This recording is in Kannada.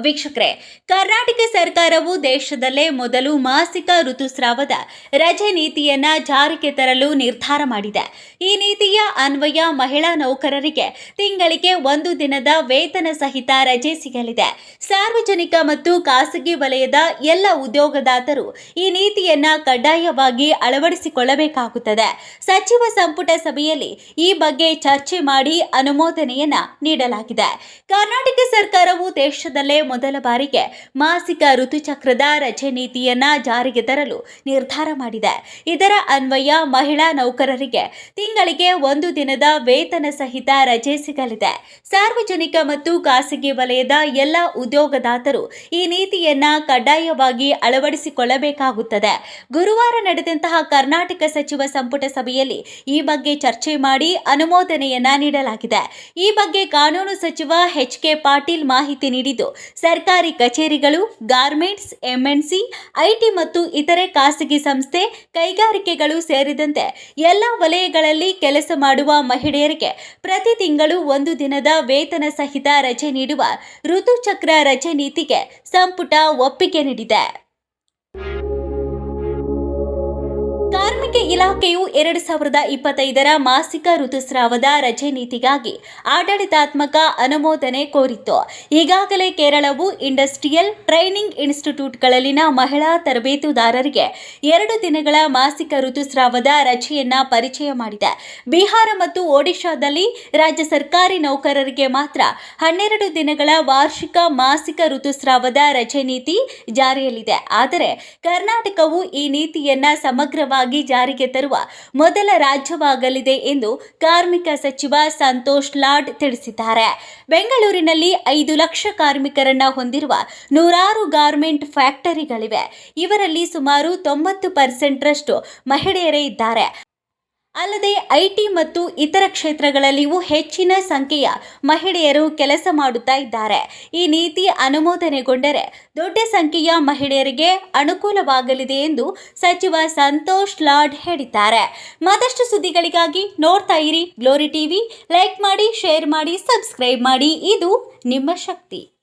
ವೀಕ್ಷಕರೇ, ಕರ್ನಾಟಕ ಸರ್ಕಾರವು ದೇಶದಲ್ಲೇ ಮೊದಲು ಮಾಸಿಕ ಋತುಸ್ರಾವದ ರಜೆ ನೀತಿಯನ್ನ ಜಾರಿಗೆ ತರಲು ನಿರ್ಧಾರ ಮಾಡಿದೆ. ಈ ನೀತಿಯ ಅನ್ವಯ ಮಹಿಳಾ ನೌಕರರಿಗೆ ತಿಂಗಳಿಗೆ ಒಂದು ದಿನದ ವೇತನ ಸಹಿತ ರಜೆ ಸಿಗಲಿದೆ. ಸಾರ್ವಜನಿಕ ಮತ್ತು ಖಾಸಗಿ ವಲಯದ ಎಲ್ಲ ಉದ್ಯೋಗದಾತರು ಈ ನೀತಿಯನ್ನ ಕಡ್ಡಾಯವಾಗಿ ಅಳವಡಿಸಿಕೊಳ್ಳಬೇಕಾಗುತ್ತದೆ. ಸಚಿವ ಸಂಪುಟ ಸಭೆಯಲ್ಲಿ ಈ ಬಗ್ಗೆ ಚರ್ಚೆ ಮಾಡಿ ಅನುಮೋದನೆಯನ್ನ ನೀಡಲಾಗಿದೆ. ಕರ್ನಾಟಕ ಸರ್ಕಾರವು ದೇಶದಲ್ಲೇ ಮೊದಲ ಬಾರಿಗೆ ಮಾಸಿಕ ಋತುಚಕ್ರದ ರಜೆ ನೀತಿಯನ್ನ ಜಾರಿಗೆ ತರಲು ನಿರ್ಧಾರ ಮಾಡಿದೆ. ಇದರ ಅನ್ವಯ ಮಹಿಳಾ ನೌಕರರಿಗೆ ತಿಂಗಳಿಗೆ ಒಂದು ದಿನದ ವೇತನ ಸಹಿತ ರಜೆ ಸಿಗಲಿದೆ. ಸಾರ್ವಜನಿಕ ಮತ್ತು ಖಾಸಗಿ ವಲಯದ ಎಲ್ಲ ಉದ್ಯೋಗದಾತರು ಈ ನೀತಿಯನ್ನ ಕಡ್ಡಾಯವಾಗಿ ಅಳವಡಿಸಿಕೊಳ್ಳಬೇಕಾಗುತ್ತದೆ. ಗುರುವಾರ ನಡೆದಂತಹ ಕರ್ನಾಟಕ ಸಚಿವ ಸಂಪುಟ ಸಭೆಯಲ್ಲಿ ಈ ಬಗ್ಗೆ ಚರ್ಚೆ ಮಾಡಿ ಅನುಮೋದನೆಯನ್ನ ನೀಡಲಾಗಿದೆ. ಈ ಬಗ್ಗೆ ಕಾನೂನು ಸಚಿವ ಎಚ್ ಕೆ ಪಾಟೀಲ್ ಮಾಹಿತಿ ನೀಡಿದ್ದು ಸರ್ಕಾರಿ ಕಚೇರಿಗಳು, ಗಾರ್ಮೆಂಟ್ಸ್ ಎಂಎನ್ಸಿ ಐಟಿ ಮತ್ತು ಇತರೆ ಖಾಸಗಿ ಸಂಸ್ಥೆ ಕೈಗಾರಿಕೆಗಳು ಸೇರಿದಂತೆ ಎಲ್ಲ ವಲಯಗಳಲ್ಲಿ ಕೆಲಸ ಮಾಡುವ ಮಹಿಳೆಯರಿಗೆ ಪ್ರತಿ ತಿಂಗಳು ಒಂದು ದಿನದ ವೇತನ ಸಹಿತ ರಜೆ ನೀಡುವ ಋತುಚಕ್ರ ರಜೆ ನೀತಿಗೆ ಸಂಪುಟ ಒಪ್ಪಿಗೆ ನೀಡಿದೆ. ಕಾರ್ಮಿಕ ಇಲಾಖೆಯು ಎರಡು ಸಾವಿರದ ಇಪ್ಪತ್ತೈದರ ಮಾಸಿಕ ಋತುಸ್ರಾವದ ರಜೆ ನೀತಿಗಾಗಿ ಆಡಳಿತಾತ್ಮಕ ಅನುಮೋದನೆ ಕೋರಿತ್ತು. ಈಗಾಗಲೇ ಕೇರಳವು ಇಂಡಸ್ಟ್ರಿಯಲ್ ಟ್ರೈನಿಂಗ್ ಇನ್ಸ್ಟಿಟ್ಯೂಟ್ಗಳಲ್ಲಿನ ಮಹಿಳಾ ತರಬೇತುದಾರರಿಗೆ ಎರಡು ದಿನಗಳ ಮಾಸಿಕ ಋತುಸ್ರಾವದ ರಜೆಯನ್ನ ಪರಿಚಯ ಮಾಡಿದೆ. ಬಿಹಾರ ಮತ್ತು ಒಡಿಶಾದಲ್ಲಿ ರಾಜ್ಯ ಸರ್ಕಾರಿ ನೌಕರರಿಗೆ ಮಾತ್ರ ಹನ್ನೆರಡು ದಿನಗಳ ವಾರ್ಷಿಕ ಮಾಸಿಕ ಋತುಸ್ರಾವದ ರಜೆ ನೀತಿ ಜಾರಿಯಲ್ಲಿದೆ. ಆದರೆ ಕರ್ನಾಟಕವು ಈ ನೀತಿಯನ್ನ ಸಮಗ್ರವಾಗಿ ಜಾರಿಗೆ ತರುವ ಮೊದಲ ರಾಜ್ಯವಾಗಲಿದೆ ಎಂದು ಕಾರ್ಮಿಕ ಸಚಿವ ಸಂತೋಷ್ ಲಾಡ್ ತಿಳಿಸಿದ್ದಾರೆ. ಬೆಂಗಳೂರಿನಲ್ಲಿ ಐದು ಲಕ್ಷ ಕಾರ್ಮಿಕರನ್ನ ಹೊಂದಿರುವ ನೂರಾರು ಗಾರ್ಮೆಂಟ್ ಫ್ಯಾಕ್ಟರಿಗಳಿವೆ. ಇವರಲ್ಲಿ ಸುಮಾರು ತೊಂಬತ್ತು ಪರ್ಸೆಂಟ್ರಷ್ಟು ಮಹಿಳೆಯರೇ ಇದ್ದಾರೆ. ಅಲ್ಲದೆ ಐಟಿ ಮತ್ತು ಇತರ ಕ್ಷೇತ್ರಗಳಲ್ಲಿಯೂ ಹೆಚ್ಚಿನ ಸಂಖ್ಯೆಯ ಮಹಿಳೆಯರು ಕೆಲಸ ಮಾಡುತ್ತಾ ಇದ್ದಾರೆ. ಈ ನೀತಿ ಅನುಮೋದನೆಗೊಂಡರೆ ದೊಡ್ಡ ಸಂಖ್ಯೆಯ ಮಹಿಳೆಯರಿಗೆ ಅನುಕೂಲವಾಗಲಿದೆ ಎಂದು ಸಚಿವ ಸಂತೋಷ್ ಲಾಡ್ ಹೇಳಿದ್ದಾರೆ. ಮತ್ತಷ್ಟು ಸುದ್ದಿಗಳಿಗಾಗಿ ನೋಡ್ತಾ ಇರಿ. ಗ್ಲೋರಿ ಟಿವಿ, ಲೈಕ್ ಮಾಡಿ, ಶೇರ್ ಮಾಡಿ, ಸಬ್ಸ್ಕ್ರೈಬ್ ಮಾಡಿ. ಇದು ನಿಮ್ಮ ಶಕ್ತಿ.